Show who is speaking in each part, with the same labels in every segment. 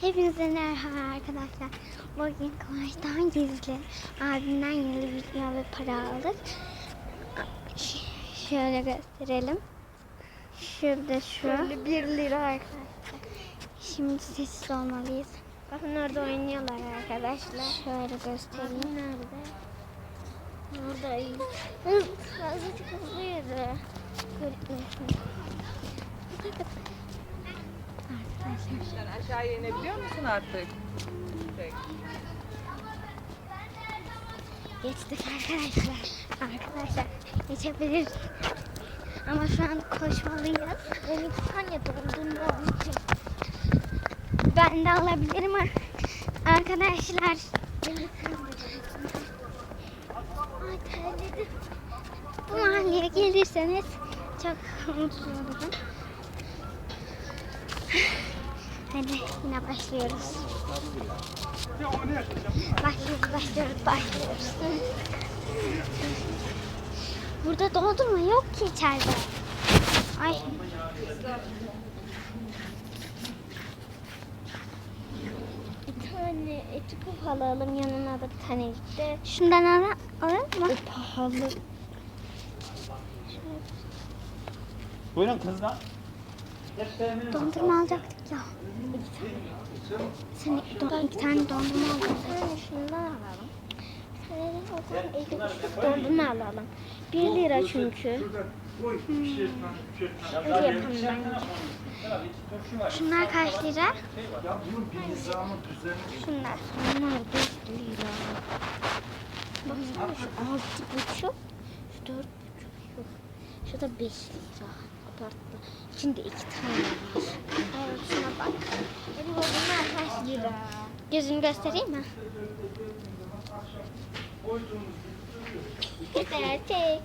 Speaker 1: Hepinize merhaba arkadaşlar. Bugün Kıvanç'tan gizli abimden yeni video ve para aldık. Ş- şöyle gösterelim. Şurada şu.
Speaker 2: Şöyle 1 lira arkadaşlar.
Speaker 1: Şimdi sessiz olmalıyız.
Speaker 2: Bakın orada oynuyorlar arkadaşlar.
Speaker 1: Şöyle göstereyim.
Speaker 2: Bakın nerede? Hız, azıcık hızlı yürü. Görünmesin.
Speaker 1: Arkadaşlar.
Speaker 3: Sen aşağıya inebiliyor musun artık? Peki.
Speaker 1: Geçtik arkadaşlar. Arkadaşlar geçebiliriz. Ama şu an koşmalıyız.
Speaker 2: Ben iki tane doldum onun için.
Speaker 1: Ben de alabilirim ar- arkadaşlar.
Speaker 2: Ay terledim.
Speaker 1: Bu mahalleye gelirseniz çok mutlu olurum. Hadi yine başlıyoruz. Başlıyoruz, başlıyoruz, başlıyoruz. Burada dondurma yok ki içeride. Ay.
Speaker 2: Bir tane eti puf alalım yanına da bir tane de.
Speaker 1: Şundan al alır mı?
Speaker 2: Pahalı.
Speaker 4: Buyurun kızlar.
Speaker 1: Dondurma alacaktık ya. Sen iki, don- iki tane dondurma.
Speaker 2: Bir tane şundan alalım. Bir tane de o zaman 50 kuruşluk dondurma alalım. 1 lira çünkü. Hadi yapalım bence.
Speaker 1: Şunlar kaç lira?
Speaker 2: Şunlar. Bunlar 4 lira. Baksana şu 6 buçuk. Şu 4 buçuk. Şu da 5 lira. Abartma. İçinde 2 tane var. Evet şuna bak. Bunlar kaç lira?
Speaker 1: Gözünü göstereyim mi?
Speaker 2: Güzel çek.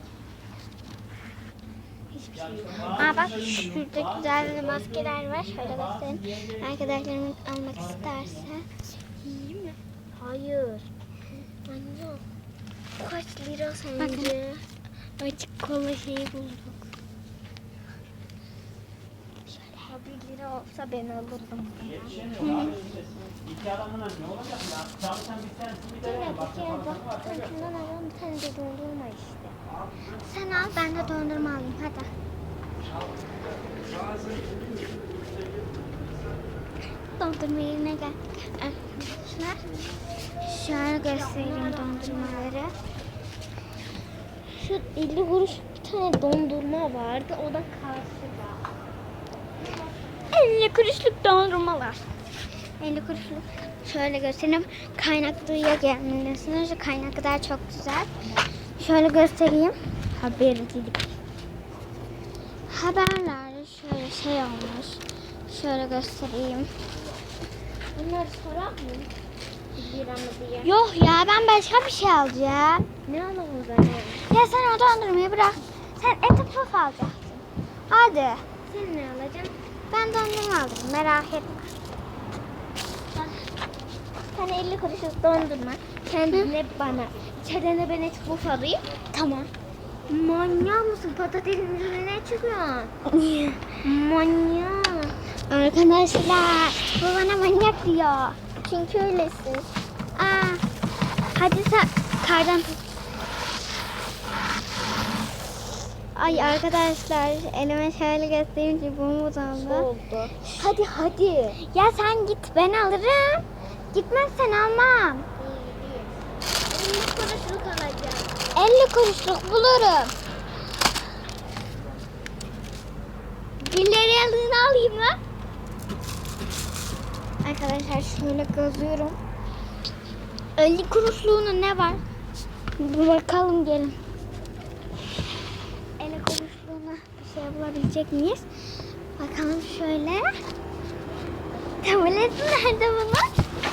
Speaker 1: Hiçbir şey yok. Aa bak şurada güzel maskeler var. Şöyle göstereyim. Arkadaşlarım almak isterse.
Speaker 2: İyi mi? Hayır. Anne. Kaç lira sence?
Speaker 1: Bakın. Açık kola şeyi bulduk.
Speaker 2: 1 lira olsa ben alırdım.
Speaker 4: İki adamla ne olacak ya? Çalışan bir tanesi bir de.
Speaker 2: Bir alalım bir tane de dondurma işte.
Speaker 1: Sen al ben de dondurma alayım hadi. Dondurma yerine gel. Arkadaşlar şöyle göstereyim dondurmaları.
Speaker 2: Şu 50 kuruş bir tane dondurma vardı. O da karşıda.
Speaker 1: 50 kuruşluk dondurmalar. 50 kuruşluk. Şöyle göstereyim. Kaynaklıya gelmelisiniz. Şu kaynaklar çok güzel. Şöyle göstereyim. Habercilik. Haberlerde şöyle şey olmuş. Şöyle göstereyim.
Speaker 2: Bunları sorar mı? 1 lira mı diye.
Speaker 1: Yok ya ben başka bir şey alacağım.
Speaker 2: Ne alalım zaten?
Speaker 1: Ya sen o dondurmayı bırak. Sen eti puf alacaksın. Hadi.
Speaker 2: Sen ne alacaksın?
Speaker 1: Ben dondurma aldım merak etme.
Speaker 2: Tane 50 kuruşluk dondurma. Kendine bana. İçeriden de ben et buf alayım.
Speaker 1: Tamam.
Speaker 2: Manyak mısın? Patatesin üzerine çıkıyorsun.
Speaker 1: Niye?
Speaker 2: Manyak.
Speaker 1: Arkadaşlar bu bana manyak diyor.
Speaker 2: Çünkü öylesin.
Speaker 1: Aa, hadi sen kardan tut. Ay arkadaşlar elime şöyle göstereyim ki bu mu oldu?
Speaker 2: Oldu. Hadi hadi.
Speaker 1: Ya sen git ben alırım. Gitmezsen almam.
Speaker 2: 50 kuruşluk alacağım.
Speaker 1: 50 kuruşluk bulurum. Bir liralığını alayım mı? Arkadaşlar şöyle gözüyorum. 50 kuruşluğuna ne var? Bir bakalım gelin. 50 kuruşluğuna bir şey bulabilecek miyiz? Bakalım şöyle. Tablet nerede bunun?